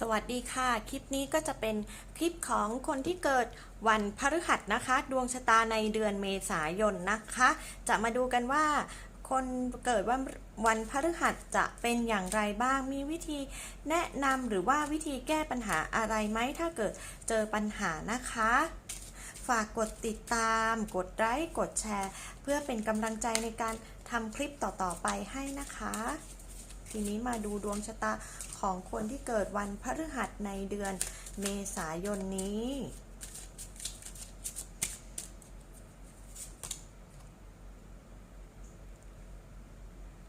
สวัสดีค่ะ คลิปนี้ก็จะเป็นคลิปของคนที่เกิดวันพฤหัสนะคะ ดวงชะตาในเดือนเมษายนนะคะ จะมาดูกันว่า คนเกิดวันวันพฤหัสจะเป็นอย่างไรบ้าง มีวิธีแนะนำหรือว่าวิธีแก้ปัญหาอะไรไหมถ้าเกิดเจอปัญหานะคะ ฝากกดติดตาม กดไลค์กดแชร์ เพื่อเป็นกำลังใจในการทำคลิปต่อๆไปให้นะคะ ทีนี้มาดูดวงชะตาของคนที่เกิดวันพฤหัสในเดือนเมษายนนี้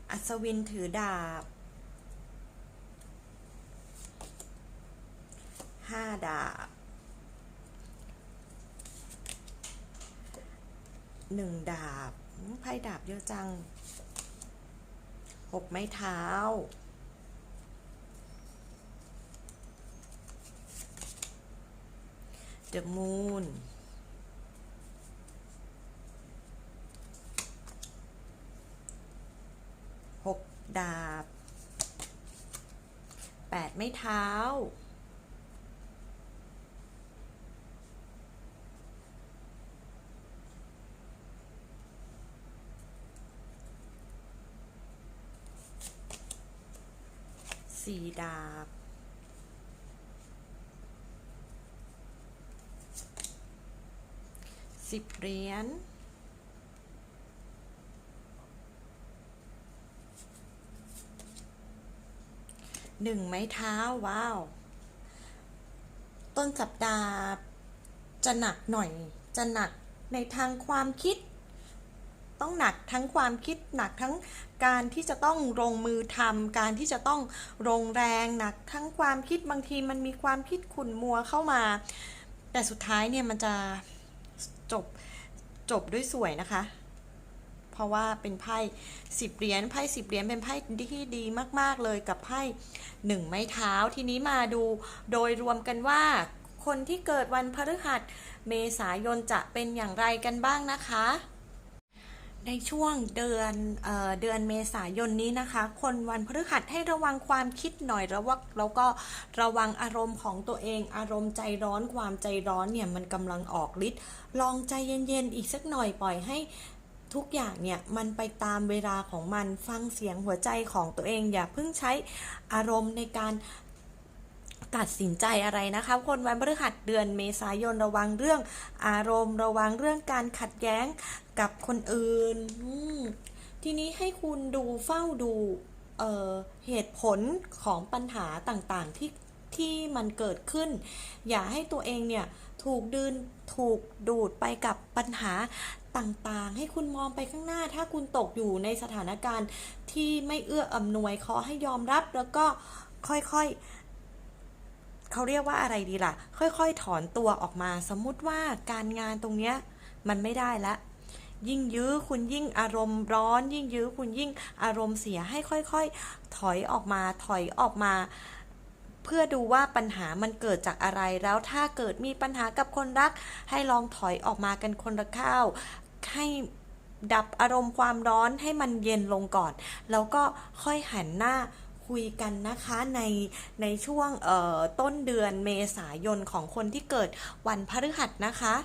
อัศวินถือดาบห้าดาบหนึ่งดาบไพ่ดาบเยอะจัง หกไม้เท้า The Moon หกดาบแปดไม้เท้า สี่ดาบ สิบเหรียญหนึ่งไม้เท้าว้าว ต้นสัปดาห์จะหนักหน่อย จะหนักในทางความคิด ต้องหนักทั้งความคิดหนักทั้งการที่จะต้องลงมือทำการที่จะต้องลงแรงหนักทั้งความคิดบางทีมันมีความคิดขุ่นมัวเข้ามา แต่สุดท้ายเนี่ยมันจะจบจบด้วยสวยนะคะ เพราะว่าเป็นไพ่สิบเหรียญไพ่สิบเหรียญเป็นไพ่ที่ดีมาก ๆ เลยกับไพ่หนึ่งไม้เท้าทีนี้มาดูโดยรวมกันว่าคนที่เกิดวันพฤหัสเมษายนจะเป็นอย่างไรกันบ้างนะคะ ในช่วงเดือนเออเดือนเมษายนนี้นะคะ คนวันพฤหัสให้ระวังความคิดหน่อยระวังแล้วก็ระวังอารมณ์ของตัวเอง อารมณ์ใจร้อนความใจร้อนเนี่ยมันกำลังออกฤทธิ์ลองใจเย็นๆอีกสักหน่อยปล่อยให้ทุกอย่างเนี่ยมันไปตามเวลาของมันฟังเสียงหัวใจของตัวเอง อย่าเพิ่งใช้อารมณ์ในการตัดสินใจอะไรนะคะ คนวันพฤหัสเดือนเมษายนระวังเรื่องอารมณ์ ระวังเรื่องการขัดแย้ง กับคนอื่น ทีนี้ให้คุณดูเฝ้าดูเเหตุผลของปัญหาต่างๆที่ที่มันเกิดขึ้น อย่าให้ตัวเองเนี่ยถูกดืนถูกดูดไปกับปัญหาต่างๆ ให้คุณมองไปข้างหน้า ถ้าคุณตกอยู่ในสถานการณ์ที่ไม่เอื้ออำนวยขอให้ยอมรับแล้วก็ค่อยๆเขาเรียกว่าอะไรดีล่ะ ค่อยๆ ถอนตัวออกมา สมมุติว่าการงานตรงเนี้ยมันไม่ได้ละ ยิ่งยื้อคุณยิ่งอารมณ์ร้อน ยิ่งยื้อคุณยิ่งอารมณ์เสียให้ค่อยๆ ถอยออกมาถอยออกมา เพื่อดูว่าปัญหามันเกิดจากอะไรแล้วถ้าเกิดมีปัญหากับคนรัก ให้ลองถอยออกมากันคนละข้าวให้ดับอารมณ์ความร้อนให้มันเย็นลงก่อน แล้วก็ค่อยหันหน้าคุยกันนะคะในในช่วงต้นเดือนเมษายนของคนที่เกิดวันพฤหัสนะคะ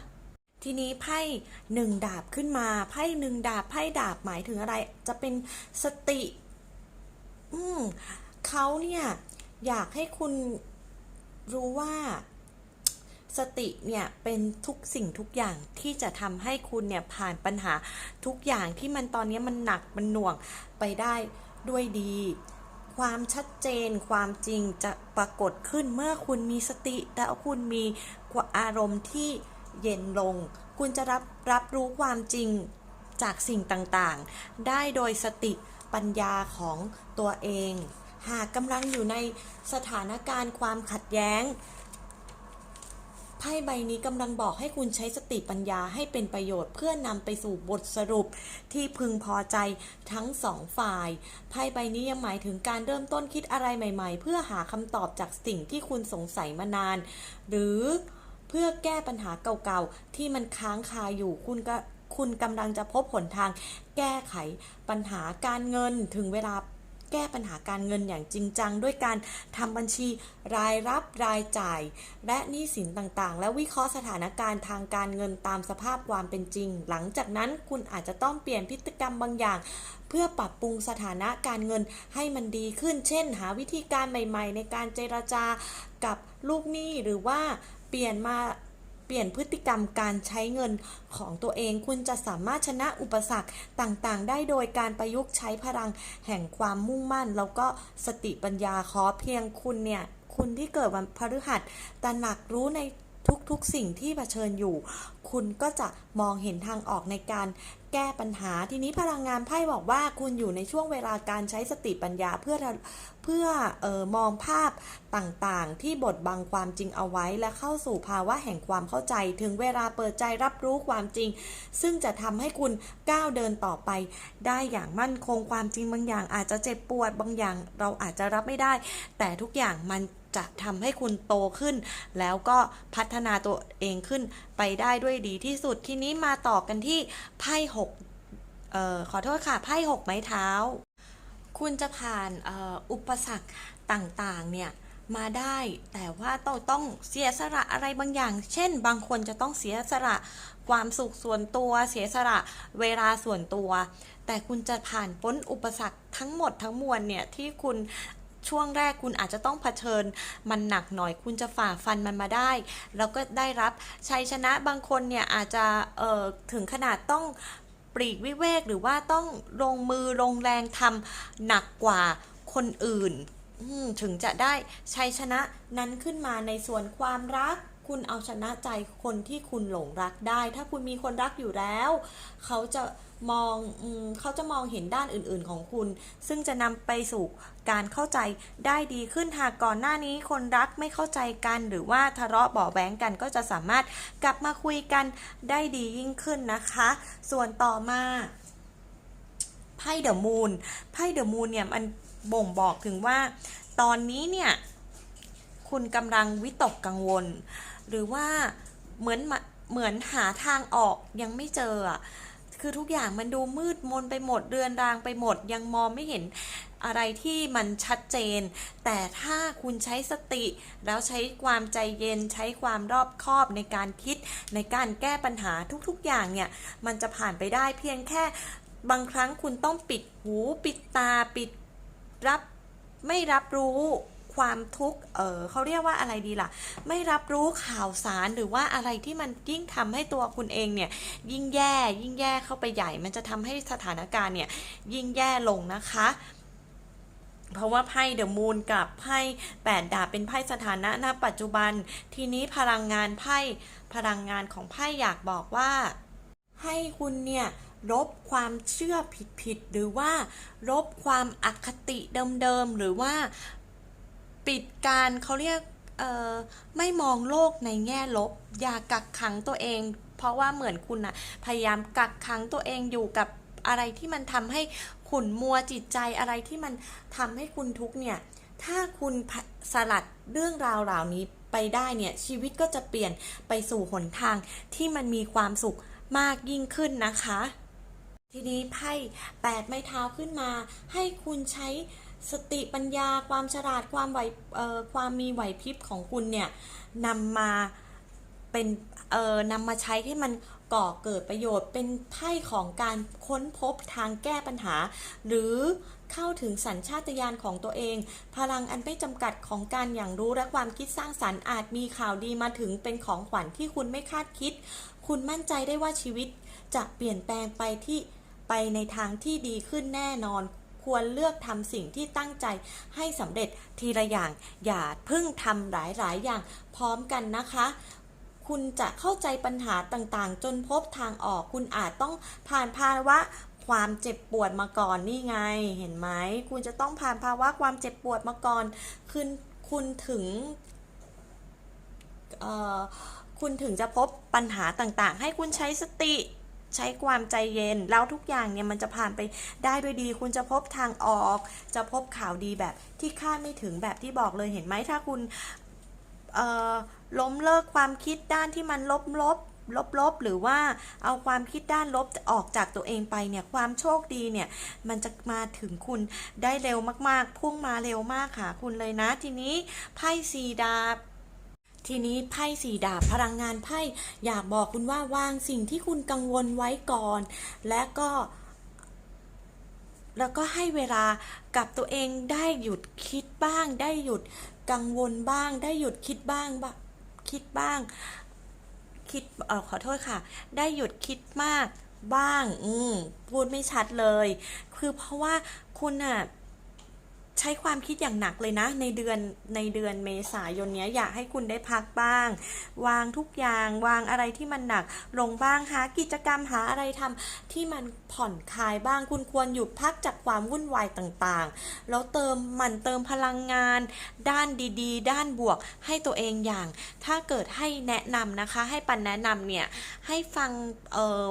ทีนี้ไพ่หนึ่งดาบขึ้นมาไพ่หนึ่งดาบไพ่ดาบหมายถึงอะไร จะเป็นสติ อืมเขาเนี่ยอยากให้คุณรู้ว่าสติเนี่ยเป็นทุกสิ่งทุกอย่างที่จะทำให้คุณเนี่ยผ่านปัญหาทุกอย่างที่มันตอนนี้มันหนักมันหน่วงไปได้ด้วยดี ความชัดเจนความจริงจะปรากฏขึ้นเมื่อคุณมีสติ และคุณมีอารมณ์ที่ เย็นลง คุณจะรับรับรู้ความจริงจากสิ่งต่างๆ ได้โดยสติปัญญาของตัวเอง หากกำลังอยู่ในสถานการณ์ความขัดแย้งไพ่ใบนี้กำลังบอกให้คุณใช้สติปัญญาให้เป็นประโยชน์เพื่อนำไปสู่บทสรุปที่พึงพอใจทั้งสองฝ่าย ไพ่ใบนี้ยังหมายถึงการเริ่มต้นคิดอะไรใหม่ ๆ เพื่อหาคำตอบจากสิ่งที่คุณสงสัยมานาน หรือ เพื่อแก้ปัญหาเก่าๆ ที่มันค้างคาอยู่คุณก็คุณกำลังจะพบหนทางแก้ไขปัญหาการเงินถึงเวลาแก้ปัญหาการเงินอย่างจริงจัง ด้วยการทำบัญชีรายรับรายจ่าย และหนี้สินต่างๆ และวิเคราะห์สถานการณ์ทางการเงินตามสภาพความเป็นจริง หลังจากนั้นคุณอาจจะต้องเปลี่ยนพฤติกรรมบางอย่าง เพื่อปรับปรุงสถานะการเงินให้มันดีขึ้น เช่น หาวิธีการใหม่ ๆ ในการเจรจากับลูกหนี้หรือว่า เปลี่ยนมาเปลี่ยนพฤติกรรมการใช้เงินของตัวเอง คุณจะสามารถชนะอุปสรรคต่างๆ ได้โดยการประยุกต์ใช้พลังแห่งความมุ่งมั่น แล้วก็สติปัญญาขอเพียงคุณเนี่ย คุณที่เกิดวันพฤหัสตระหนักรู้ใน ทุกๆสิ่งที่เผชิญอยู่ คุณก็จะมองเห็นทางออกในการแก้ปัญหา ทีนี้พลังงานไพ่บอกว่าคุณอยู่ในช่วงเวลาการใช้สติปัญญาเพื่อเพื่อออมองภาพต่างๆ ที่บดบังความจริงเอาไว้และเข้าสู่ภาวะแห่งความเข้าใจ ถึงเวลาเปิดใจรับรู้ความจริง ซึ่งจะทำให้คุณก้าวเดินต่อไป ได้อย่างมั่นคงความจริงบางอย่างอาจจะเจ็บปวดบางอย่างเราอาจจะรับไม่ได้ แต่ทุกอย่างมัน จะทำให้คุณโตขึ้น แล้วก็พัฒนาตัวเองขึ้นไปได้ด้วยดีที่สุดทีนี้มาต่อกันที่ไพ่หกออขอโทษค่ะไพ่หกไม้เท้า คุณจะผ่านอ,อ,อุปสรรคต่างๆเนี่ยมาได้แต่ว่าต้องต้องเสียสละอะไรบางอย่าง เช่น บางคนจะต้องเสียสละความสุขส่วนตัว เสียสละเวลาส่วนตัว แต่คุณจะผ่านพ้นอุปสรรคทั้งหมดทั้งมวลเนี่ยที่คุณ ช่วงแรกคุณอาจจะต้องเผชิญ มันหนักหน่อยคุณจะฝ่าฟันมันมาได้ แล้วก็ได้รับชัยชนะบางคนเนี่ยอาจจะเอ่อถึงขนาดต้องปลีกวิเวกหรือว่าต้องลงมือลงแรงทำหนักกว่าคนอื่น ถึงจะได้ชัยชนะนั้นขึ้นมาในส่วนความรัก คุณเอาชนะใจคนที่คุณหลงรักได้ ถ้าคุณมีคนรักอยู่แล้ว เขาจะ มองอมเขาจะมองเห็นด้านอื่นๆของคุณ ซึ่งจะนำไปสู่การเข้าใจได้ดีขึ้นหากก่อนหน้านี้คนรักไม่เข้าใจกัน หรือว่าทะเลาะเบาแว้งกันก็จะสามารถกลับมาคุยกันได้ดียิ่งขึ้นนะคะ ส่วนต่อมาไพ่เดอะมูนไพ่เดอะมูนเนี่ยมันบ่งบอกถึงว่า ตอนนี้เนี่ยคุณกำลังวิตกกังวล หรือว่าเหมือนเหมือนหาทางออกยังไม่เจออะ คือทุกอย่างมันดูมืดมนไปหมดเรือนรางไปหมด ยังมองไม่เห็นอะไรที่มันชัดเจน แต่ถ้าคุณใช้สติ แล้วใช้ความใจเย็นใช้ความรอบคอบในการคิดในการแก้ปัญหาทุกๆอย่างเนี่ย มันจะผ่านไปได้เพียงแค่บางครั้งคุณต้องปิดหู ปิดตาปิดรับไม่รับรู้ ความทุกข์เออเขาเรียกว่าอะไรดีล่ะ ไม่รับรู้ข่าวสารหรือว่าอะไรที่มันยิ่งทำให้ตัวคุณเองเนี่ยยิ่งแย่ยิ่งแย่เข้าไปใหญ่ มันจะทำให้สถานการณ์เนี่ยยิ่งแย่ลงนะคะเพราะว่าไพ่เดอะมูนกับไพ่แปดดาบเป็นไพ่สถานะณปัจจุบัน ทีนี้พลังงานไพ่พลังงานของไพ่อยากบอกว่า ให้คุณเนี่ยลบความเชื่อผิดๆหรือว่าลบความอคติเดิมๆหรือว่า ปิดการเขาเรียกไม่มองโลกในแง่ลบ อย่ากักขังตัวเอง เพราะว่าเหมือนคุณอะพยายามกักขังตัวเองอยู่กับอะไรที่มันทำให้ขุ่นมัวจิตใจอะไรที่มันทำให้คุณทุกเนี่ย ถ้าคุณสลัดเรื่องราวเหล่านี้ไปได้เนี่ยชีวิตก็จะเปลี่ยนไปสู่หนทางที่มันมีความสุขมากยิ่งขึ้นนะคะ ทีนี้ไพ่แปดไม้เท้าขึ้นมา ให้คุณใช้ สติปัญญาความฉลาดความไหวความมีไหวพริบของคุณเนี่ยนำมาเป็นเอ่อนำมาใช้ให้มันก่อเกิดประโยชน์เป็นไพ่ของการค้นพบทางแก้ปัญหา หรือเข้าถึงสัญชาตญาณของตัวเอง พลังอันไม่จำกัดของการอย่างรู้และความคิดสร้างสรรค์อาจมีข่าวดีมาถึงเป็นของขวัญที่คุณไม่คาดคิด คุณมั่นใจได้ว่าชีวิตจะเปลี่ยนแปลงไปที่ไปในทางที่ดีขึ้นแน่นอน ควรเลือกทำสิ่งที่ตั้งใจให้สำเร็จทีละอย่าง อย่าพิ่งทำหลายๆ อย่างพร้อมกันนะคะ คุณจะเข้าใจปัญหาต่างๆ จนพบทางออก คุณอาจต้องผ่านภาวะความเจ็บปวดมาก่อนนี่ไง เห็นไหม คุณจะต้องผ่านภาวะความเจ็บปวดมาก่อนคุณคุณถึงคุณถึงจะพบปัญหาต่างๆ ให้คุณใช้สติ ใช้ความใจเย็น แล้วทุกอย่างเนี่ยมันจะผ่านไปได้ด้วยดี คุณจะพบทางออก จะพบข่าวดีแบบที่คาดไม่ถึงแบบที่บอกเลยเห็นไหมถ้าคุณล้มเลิกความคิดด้านที่มันลบๆลบๆหรือว่าเอาความคิดด้านลบออกจากตัวเองไปเนี่ยความโชคดีเนี่ยมันจะมาถึงคุณได้เร็วมากๆ พุ่งมาเร็วมากหาคุณเลยนะ ทีนี้ไพ่สีดาบ ทีนี้ไพ่สีดาบพลังงานไพ่อยากบอกคุณว่าวางสิ่งที่คุณกังวลไว้ก่อน และก็ แล้วก็ให้เวลากับตัวเองได้หยุดคิดบ้าง ได้หยุดกังวลบ้าง ได้หยุดคิดบ้างบะคิดบ้าง คิดเออขอโทษค่ะ ได้หยุดคิดมากบ้าง อืมพูดไม่ชัดเลย คือเพราะว่าคุณอะ ใช้ความคิดอย่างหนักเลยนะ ในเดือนในเดือนเมษายนนี้อยากให้คุณได้พักบ้าง วางทุกอย่างวางอะไรที่มันหนักลงบ้างหากิจกรรมหาอะไรทำที่มันผ่อนคลายบ้าง คุณควรหยุดพักจากความวุ่นวายต่างๆ แล้วเติมหมันเติมพลังงาน ด้านดี ๆ ด้านบวกให้ตัวเองอย่าง ถ้าเกิดให้แนะนำนะคะ ให้ปันแนะนำเนี่ยให้ฟังเออ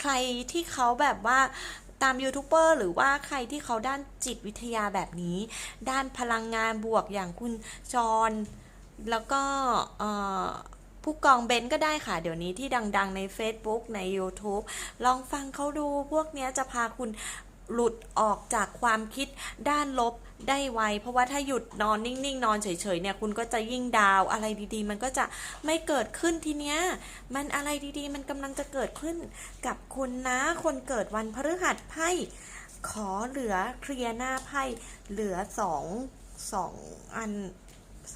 ใครที่เขาแบบว่า ตามยูทูบเบอร์หรือว่าใครที่เขาด้านจิตวิทยาแบบนี้ ด้านพลังงานบวกอย่างคุณจรแล้วก็ผู้กองเบนก็ได้ค่ะ เดี๋ยวนี้ที่ดังๆใน Facebook ใน YouTube ลองฟังเขาดูพวกนี้จะพาคุณหลุดออกจากความคิดด้านลบ ได้ไว เพราะว่าถ้าหยุดนอนนิ่งๆ นอนเฉยๆเนี่ยคุณก็จะยิ่งดาวอะไรดีๆ มันก็จะไม่เกิดขึ้นทีเนี้ยมันอะไรดีๆ มันกำลังจะเกิดขึ้นกับคุณนะคนเกิดวันพฤหัสไพ่ขอเหลือเคลียร์หน้าไพ่เหลือสองสองอัน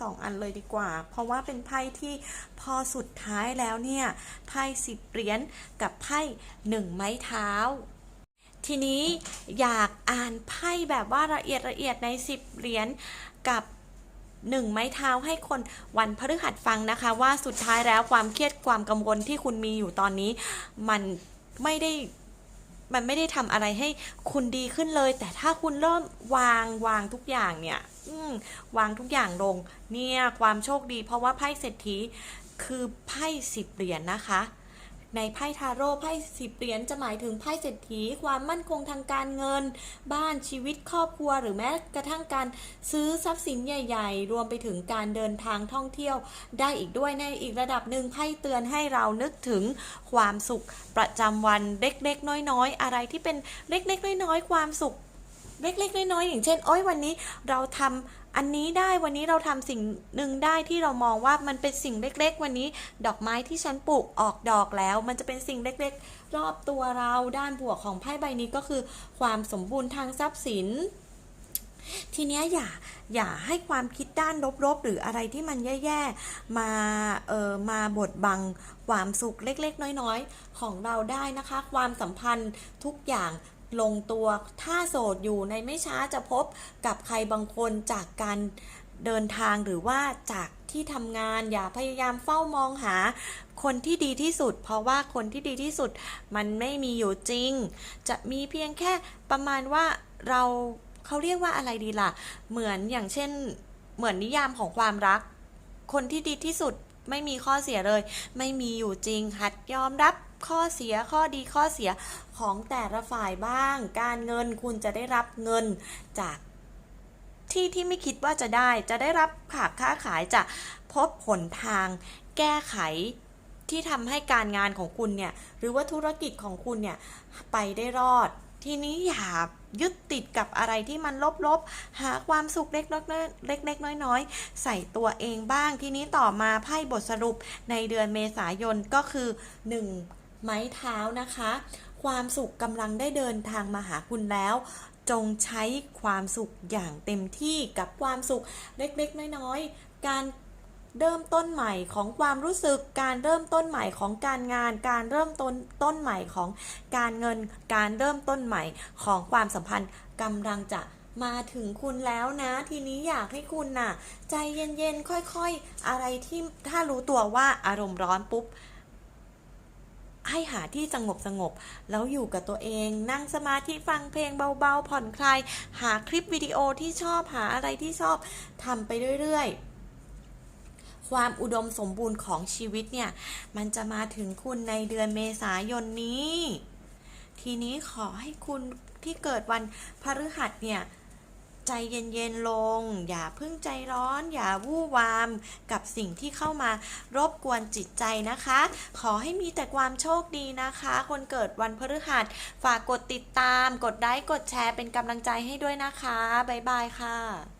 สองอันเลยดีกว่า เพราะว่าเป็นไพ่ที่พอสุดท้ายแล้วเนี่ย ไพ่สิบเหรียญกับไพ่หนึ่งไม้เท้า ทีนี้อยากอ่านไพ่แบบว่าละเอียดละเอียดใน 10 เหรียญกับ1ไม้เท้าให้คนวันพฤหัสฟังนะคะ ว่าสุดท้ายแล้วความเครียดความกังวลที่คุณมีอยู่ตอนนี้ มันไม่ได้มันไม่ได้ทำอะไรให้คุณดีขึ้นเลย แต่ถ้าคุณเริ่มวางวางทุกอย่างเนี่ยวางทุกอย่างลง เนี่ยความโชคดีเพราะว่าไพ่เศรษฐีคือไพ่สิบเหรียญนะคะ ในไพ่ทาโร่ไพ่สิบเหรียญจะหมายถึงไพ่เศรษฐี ความมั่นคงทางการเงิน บ้านชีวิตครอบครัว หรือแม้กระทั่งการซื้อทรัพย์สินใหญ่ ๆ รวมไปถึงการเดินทางท่องเที่ยวได้อีกด้วยในอีกระดับหนึ่งไพ่เตือนให้เรานึกถึงความสุขประจำวันเล็กๆ น้อยๆ อะไรที่เป็นเล็กๆ น้อยๆ ความสุขเล็กๆ น้อยๆ อย่างเช่น โอ้ยวันนี้เราทำ อันนี้ได้วันนี้เราทำสิ่งหนึ่งได้ที่เรามองว่ามันเป็นสิ่งเล็ก ๆ วันนี้ ดอกไม้ที่ฉันปลูกออกดอกแล้ว มันจะเป็นสิ่งเล็ก ๆ รอบตัวเราด้านบวกของไพ่ใบนี้ก็คือ ความสมบูรณ์ทางทรัพย์สินทีเนี้ยอย่าอย่าให้ความคิดด้านลบๆ หรืออะไรที่มันแย่ๆ มาเออมาบดบังความสุขเล็กๆ น้อยๆ ของเราได้นะคะ ความสัมพันธ์ทุกอย่าง ลงตัวถ้าโสดอยู่ในไม่ช้าจะพบกับใครบางคนจากการเดินทางหรือว่าจากที่ทำงานอย่าพยายามเฝ้ามองหาคนที่ดีที่สุด เพราะว่าคนที่ดีที่สุดมันไม่มีอยู่จริง จะมีเพียงแค่ประมาณว่าเราเขาเรียกว่าอะไรดีล่ะ เหมือนอย่างเช่น เหมือนนิยามของความรัก คนที่ดีที่สุดไม่มีข้อเสียเลย ไม่มีอยู่จริงหัดยอมรับ ข้อเสียข้อดีข้อเสียของแต่ละฝ่ายบ้าง การเงินคุณจะได้รับเงินจากที่ที่ไม่คิดว่าจะได้ จะได้รับขาค้าขายจะพบผลทางแก้ไขที่ทำให้การงานของคุณเนี่ย หรือว่าธุรกิจของคุณเนี่ย ไปได้รอด ทีนี้อย่ายึดติดกับอะไรที่มันลบๆ หาความสุขเล็กๆเล็กๆน้อยๆ ใส่ตัวเองบ้าง ทีนี้ต่อมาไพ่บทสรุปในเดือนเมษายนก็คือ 1 ไม้เท้านะคะ ความสุขกำลังได้เดินทางมาหาคุณแล้ว จงใช้ความสุขอย่างเต็มที่กับความสุขเล็กๆน้อยๆการเริ่มต้นใหม่ของความรู้สึก การเริ่มต้นใหม่ของการงาน การเริ่มต้นต้นใหม่ของการเงิน การเริ่มต้นใหม่ของความสัมพันธ์กำลังจะมาถึงคุณแล้วนะ ทีนี้อยากให้คุณน่ะ ใจเย็นๆ ค่อยๆ อะไรที่ถ้ารู้ตัวว่าอารมณ์ร้อนปุ๊บ ให้หาที่สงบสงบแล้วอยู่กับตัวเอง นั่งสมาธิฟังเพลงเบาๆ ผ่อนคลาย หาคลิปวิดีโอที่ชอบหาอะไรที่ชอบทำไปเรื่อยๆความอุดมสมบูรณ์ของชีวิตเนี่ย มันจะมาถึงคุณในเดือนเมษายนนี้ ทีนี้ขอให้คุณที่เกิดวันพฤหัสเนี่ย ใจเย็นๆลง อย่าพึ่งใจร้อน อย่าวู่วาม กับสิ่งที่เข้ามารบกวนจิตใจนะคะ ขอให้มีแต่ความโชคดีนะคะ คนเกิดวันพฤหัส ฝากกดติดตาม กดไลค์กดแชร์เป็นกำลังใจให้ด้วยนะคะ บ๊ายบายค่ะ